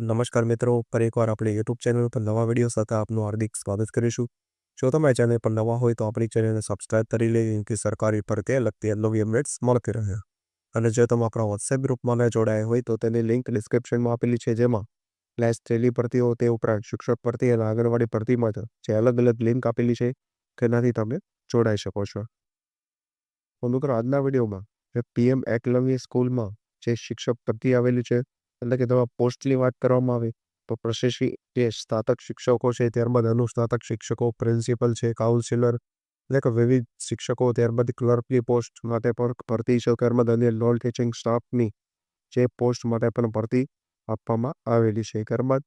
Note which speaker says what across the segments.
Speaker 1: નમસ્કાર મિત્રો, ફરી એકવાર આપણે યુટ્યુબ ચેનલ પર નવા વીડિયો સાથે આપનું હાર્દિક સ્વાગત કરીશું. જો તમે ચેનલ પર નવા હોય તો આપણી ચેનલને સબસ્ક્રાઇબ કરી લે કે સરકારી પર કે લગતી નવી અપડેટ્સ મળતી રહે. અને જો તમે આપણા વોટ્સએપ ગ્રુપમાં ન જોડાયા હોય તો તેની લિંક ડિસ્ક્રિપ્શનમાં આપેલી છે, જેમાં ક્લાસ થ્રીલી ભરતીઓ તે ઉપરાંત શિક્ષક ભરતી અને આંગણવાડી ભરતી માટે જે અલગ અલગ લિંક આપેલી છે, તેનાથી તમે જોડાઈ શકો છો. તો મિત્રો, આજના વિડીયોમાં પીએમ એકલવ્ય સ્કૂલમાં જે શિક્ષક ભરતી આવેલી છે એટલે કે તેમાં પોસ્ટની વાત કરવામાં આવે, તો પ્રશિક્ષી જે સ્નાતક શિક્ષકો છે, ત્યારબાદ અનુસ્નાતક શિક્ષકો, પ્રિન્સિપલ છે, કાઉન્સિલર, એટલે કે વિવિધ શિક્ષકો ત્યારબાદ ક્લર્કની પોસ્ટ માટે પણ ભરતી છે, ત્યારબાદ અન્ય નોન ટીચિંગ સ્ટાફની જે પોસ્ટ માટે પણ ભરતી આપવામાં આવેલી છે. ત્યારબાદ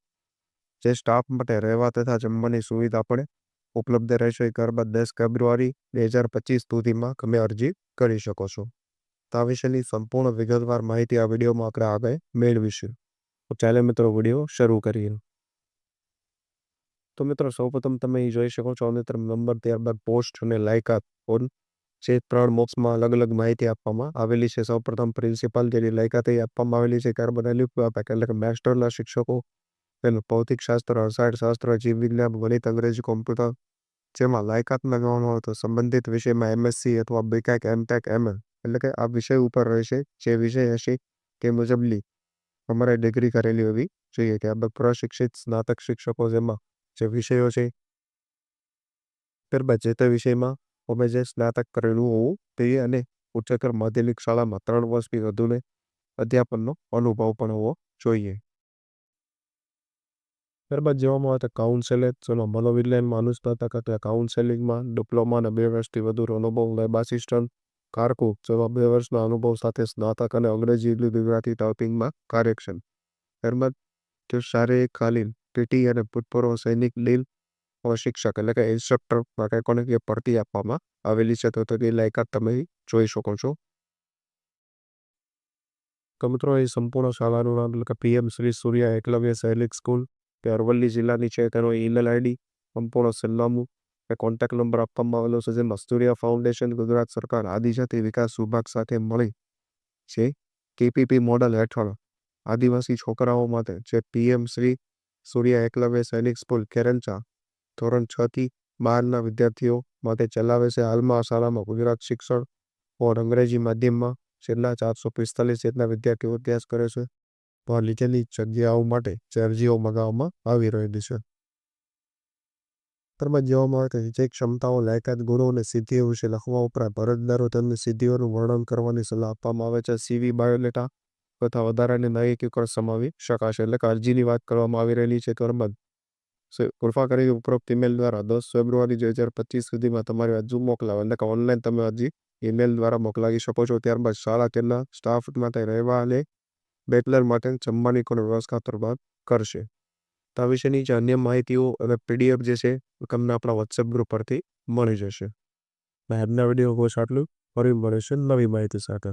Speaker 1: જે સ્ટાફ માટે રહેવા તથા જમવાની સુવિધા પણ ઉપલબ્ધ રહેશે. ત્યારબાદ દસ ફેબ્રુઆરી બે હજાર પચીસ સુધીમાં તમે અરજી કરી શકો છો. તો વિશેની સંપૂર્ણ વિગતવાર માહિતી આ વિડીયોમાં આપણે આગળ મેળવીશું. તો ચાલે મિત્રો, વીડિયો શરૂ કરીએ. તો મિત્રો, સૌપ્રથમ તમે જોઈ શકો છો મિત્ર નંબર ત્યારબાદ પોસ્ટ અને લાયકાત ફોન. જે ત્રણ બોક્સમાં અલગ અલગ માહિતી આપવામાં આવેલી છે. સૌપ્રથમ પ્રિન્સિપાલ જેની લાયકાત એ આપવામાં આવેલી છે ત્યારબાદ એલિફાબેક એટલે કે માસ્ટરના શિક્ષકો. તેનું ભૌતિક શાસ્ત્ર રસાયણ શાસ્ત્ર જીવ વિજ્ઞાન ગણિત, અંગ્રેજી કોમ્પ્યુટર જેમાં લાયકાતમાં ગણવાનો હોય તો સંબંધિત વિષયમાં એમએસસી અથવા બીટેક એમટેક એમએલ એટલે કે આ વિષય ઉપર રહેશે, જે વિષય હશે તે મુજબની અમારે ડિગ્રી કરેલી હોવી જોઈએ કે આ પ્રશિક્ષિત સ્નાતક શિક્ષકો જેમાં જે વિષયો છે, ત્યારબાદ જે તે વિષયમાં અમે જે સ્નાતક કરેલું હોવું જોઈએ અને ઉચ્ચતર માધ્યમિક શાળામાં ત્રણ વર્ષથી વધુને અધ્યાપનનો અનુભવ પણ હોવો જોઈએ. ત્યારબાદ જોવામાં આવે કાઉન્સેલિંગ જેનો મનોવિજ્ઞાનમાં અનુસ્નાતક અથવા કાઉન્સેલિંગમાં અને બે વર્ષથી વધુ અનુભવ લેબ આસિસ્ટન્ટ કારકુ જેવા બે વર્ષના અનુભવ સાથે સ્નાતક અને અંગ્રેજી ગુજરાતી ટાઈપિંગમાં કાર્યક્ષમ. ત્યારબાદ જો શારીરિક પીટી અને ભૂતપૂર્વ સૈનિક લીલ શિક્ષક એટલે કે ઇન્સ્ટ્રક્ટર માટે કોને કે ભરતી આપવામાં આવેલી છે, તો તેની લાયકાત તમે જોઈ શકો છો. તો મિત્રો, એ સંપૂર્ણ શાળાનું નામ એટલે કે પીએમ શ્રી સૂર્યા એકલવ્ય સૈનિક સ્કૂલ, તે અરવલ્લી જિલ્લાની છે. તેનો ઈમેલ આઈડી સંપૂર્ણ સરનામું કોન્ટેક્ટ નંબર આપવામાં આવેલો છે જેમાં મસ્તુરિયા ફાઉન્ડેશન ગુજરાત સરકાર આદિજાતિ વિકાસ વિભાગ સાથે મળી છે, કેપીપી મોડલ હેઠળ. આદિવાસી છોકરાઓ માટે, જે પીએમ શ્રી સૂર્યા એકલવ્ય સૈનિક સ્કૂલ કેરંચા ધોરણ છ થી બહારના વિદ્યાર્થીઓ માટે ચલાવે છે. હાલમાં શાળામાં ગુજરાત શિક્ષણ ઓર અંગ્રેજી માધ્યમમાં છેલ્લા ચારસો પિસ્તાલીસ જેટલા વિદ્યાર્થીઓ અભ્યાસ કરે છે. પણ લીધેલી જગ્યાઓ માટે જે અરજીઓ મગાવવામાં આવી રહેલી છે. ત્યારબાદ જોવામાં આવે કે જે ક્ષમતાઓ, લાયકાત, ગુણો અને સિદ્ધિઓ વિશે લખવા ઉપરાંત અરજદારો તેમની સિદ્ધિઓનું વર્ણન કરવાની સલાહ આપવામાં આવે છે. સીવી બાયોડેટા તથા વધારાની નાગરિકીકરણ સમાવી શકાશે. એટલે કે અરજીની વાત કરવામાં આવી રહેલી છે. ત્યારબાદ કૃપા કરી ઉપરોક્ત ઈમેલ દ્વારા દસ ફેબ્રુઆરી બે હજાર પચીસ સુધીમાં તમારી અરજી મોકલાવે. એટલે કે ઓનલાઈન તમે અરજી ઈમેલ દ્વારા મોકલાવી શકો છો. ત્યારબાદ શાળા તેના સ્ટાફ માટે રહેવા અને બેચલર માટે જમવાની કોઈ વ્યવસ્થા તરફ કરશે. તો વિશેની જે અન્ય માહિતીઓ અને પીડીએફ જે છે તમને આપણા વોટ્સએપ ગ્રુપ પરથી મળી જશે. આજના વીડિયો બસ આટલું ફરી મળીશું નવી માહિતી સાથે.